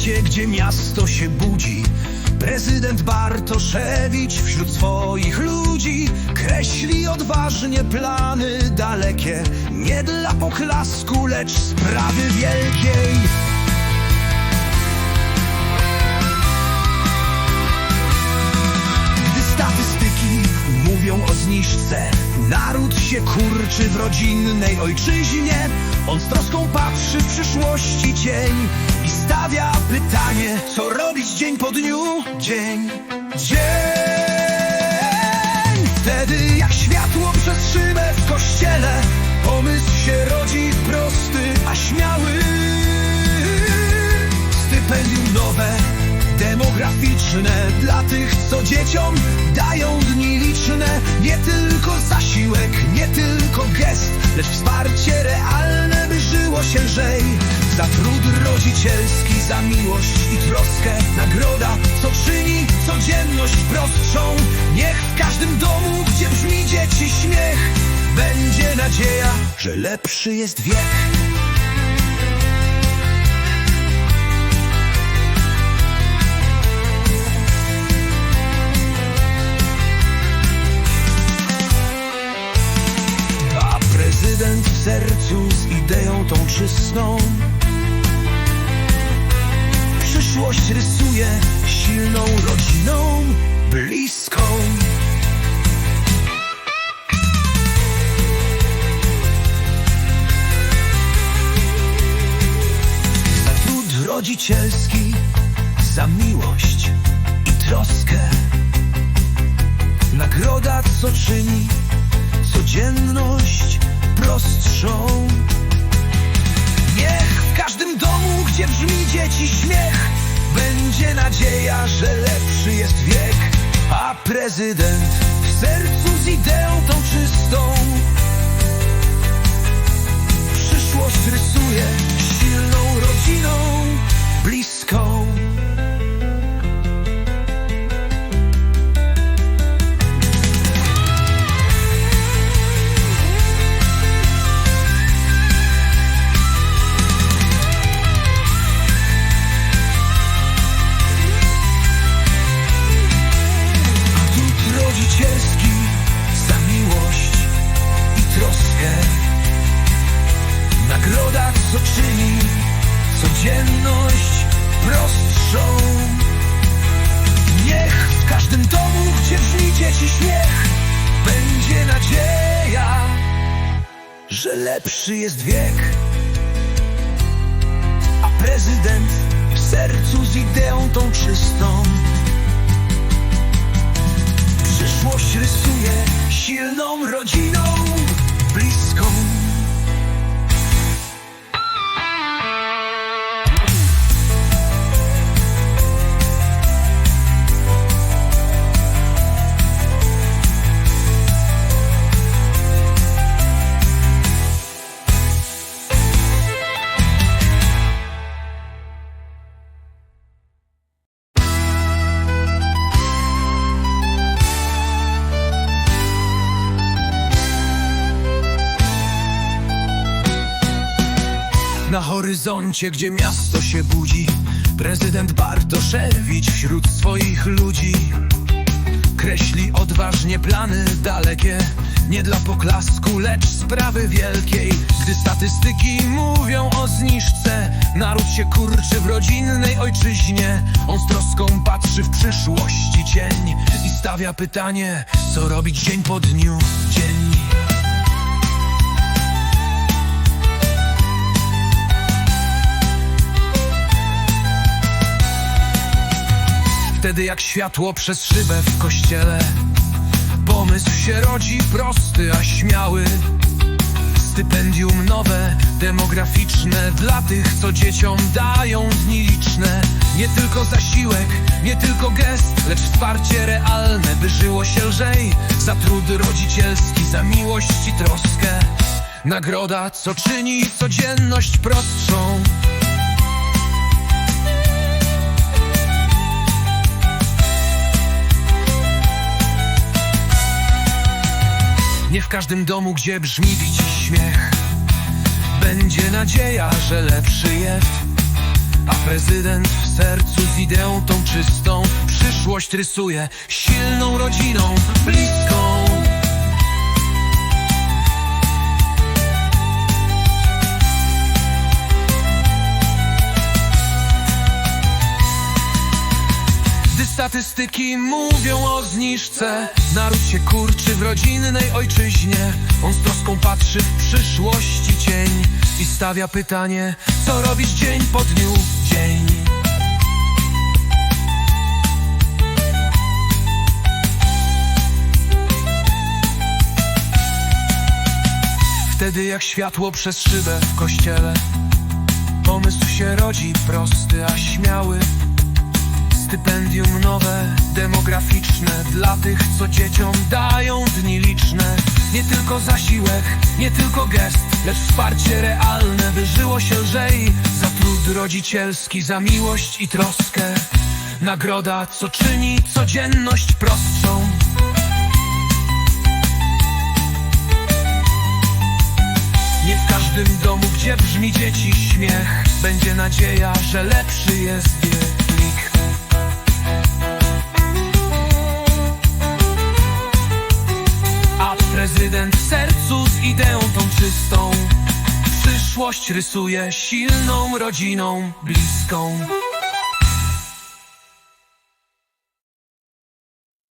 gdzie miasto się budzi. Prezydent Bartoszewicz wśród swoich ludzi Kreśli odważnie plany dalekie. Nie dla poklasku, lecz sprawy wielkiej. Gdy statystyki mówią o zniżce Naród się kurczy w rodzinnej ojczyźnie. On z troską patrzy w przyszłości cień I stawia pytanie, co robić dzień po dniu? Dzień, dzień. Wtedy jak światło przez szybę w kościele Pomysł się rodzi prosty, a śmiały. Stypendium nowe, demograficzne Dla tych, co dzieciom dają dni liczne. Nie tylko zasiłek, nie tylko gest Lecz wsparcie realne, by żyło się lżej Za trud rodzicielski, za miłość i troskę. Nagroda, co czyni codzienność prostszą. Niech w każdym domu, gdzie brzmi dzieci śmiech Będzie nadzieja, że lepszy jest wiek. Prezydent w sercu z ideą tą czystą Przyszłość rysuje silną rodziną bliską Za trud rodzicielski, za miłość i troskę Nagroda, co czyni codzienność prostszą. Niech w każdym domu, gdzie brzmi dzieci śmiech, będzie nadzieja, że lepszy jest wiek. A prezydent w sercu z ideą tą czystą przyszłość rysuje silną rodziną bliską. Prostszą Niech w każdym domu, gdzie brzmi dzieci śmiech Będzie nadzieja, że lepszy jest wiek A prezydent w sercu z ideą tą czystą Przyszłość rysuje silną rodziną bliską. Na horyzoncie, gdzie miasto się budzi. Prezydent Bartoszewicz wśród swoich ludzi. Kreśli odważnie plany dalekie Nie dla poklasku, lecz sprawy wielkiej. Gdy statystyki mówią o zniżce Naród się kurczy w rodzinnej ojczyźnie. On z troską patrzy w przyszłości cień I stawia pytanie, co robić dzień po dniu? Dzień Wtedy jak światło przez szybę w kościele. Pomysł się rodzi prosty, a śmiały. Stypendium nowe, demograficzne Dla tych, co dzieciom dają dni liczne. Nie tylko zasiłek, nie tylko gest Lecz wsparcie realne, by żyło się lżej. Za trud rodzicielski, za miłość i troskę. Nagroda, co czyni codzienność prostszą Nie w każdym domu, gdzie brzmi dziś śmiech Będzie nadzieja, że lepszy jest. A prezydent w sercu z ideą tą czystą Przyszłość rysuje silną rodziną, statystyki mówią o zniżce. Naród się kurczy w rodzinnej ojczyźnie. On z troską patrzy w przyszłości cień I stawia pytanie, co robisz dzień po dniu, dzień. Wtedy jak światło przez szybę w kościele Pomysł się rodzi prosty, a śmiały Stypendium nowe, demograficzne Dla tych, co dzieciom dają dni liczne. Nie tylko zasiłek, nie tylko gest Lecz wsparcie realne, by żyło się lżej. Za trud rodzicielski, za miłość i troskę. Nagroda, co czyni codzienność prostszą. Nie w każdym domu, gdzie brzmi dzieci śmiech Będzie nadzieja, że lepszy jest wiek prezydent w sercu z ideą tą czystą. Przyszłość rysuje silną rodziną bliską